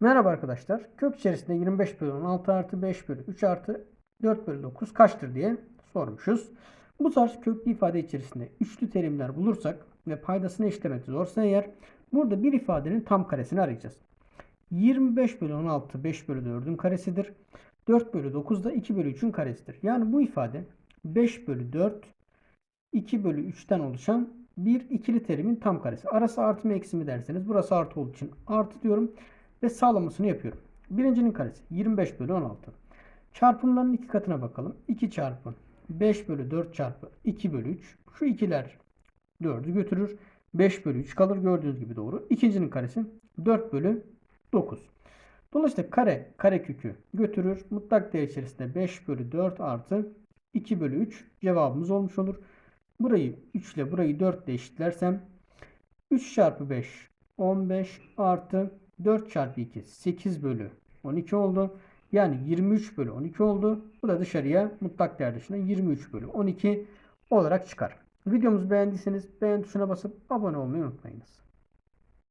Merhaba arkadaşlar. Kök içerisinde 25 bölü 16 artı 5 bölü 3 artı 4 bölü 9 kaçtır diye sormuşuz. Bu tarz köklü ifade içerisinde üçlü terimler bulursak ve paydasını eşitlemek zorsa eğer burada bir ifadenin tam karesini arayacağız. 25 bölü 16 5 bölü 4'ün karesidir. 4 bölü 9 da 2 bölü 3'ün karesidir. Yani bu ifade 5 bölü 4 2 bölü 3'ten oluşan bir ikili terimin tam karesi. Arası artı mı eksi mi derseniz burası artı olduğu için artı diyorum ve sağlamasını yapıyorum. Birincinin karesi 25 bölü 16. Çarpımların iki katına bakalım. 2 çarpı 5 bölü 4 çarpı 2 bölü 3. Şu ikiler 4'ü götürür. 5 bölü 3 kalır gördüğünüz gibi doğru. İkincinin karesi 4 bölü 9. Dolayısıyla kare kare kökü götürür. Mutlak değer içerisinde 5 bölü 4 artı 2 bölü 3 cevabımız olmuş olur. Burayı 3 ile burayı 4 ile eşitlersem 3 çarpı 5 15 artı 4 çarpı 2 8 bölü 12 oldu. Yani 23 bölü 12 oldu. Bu da dışarıya mutlak değer dışına 23 bölü 12 olarak çıkar. Videomuzu beğendiyseniz beğen tuşuna basıp abone olmayı unutmayınız.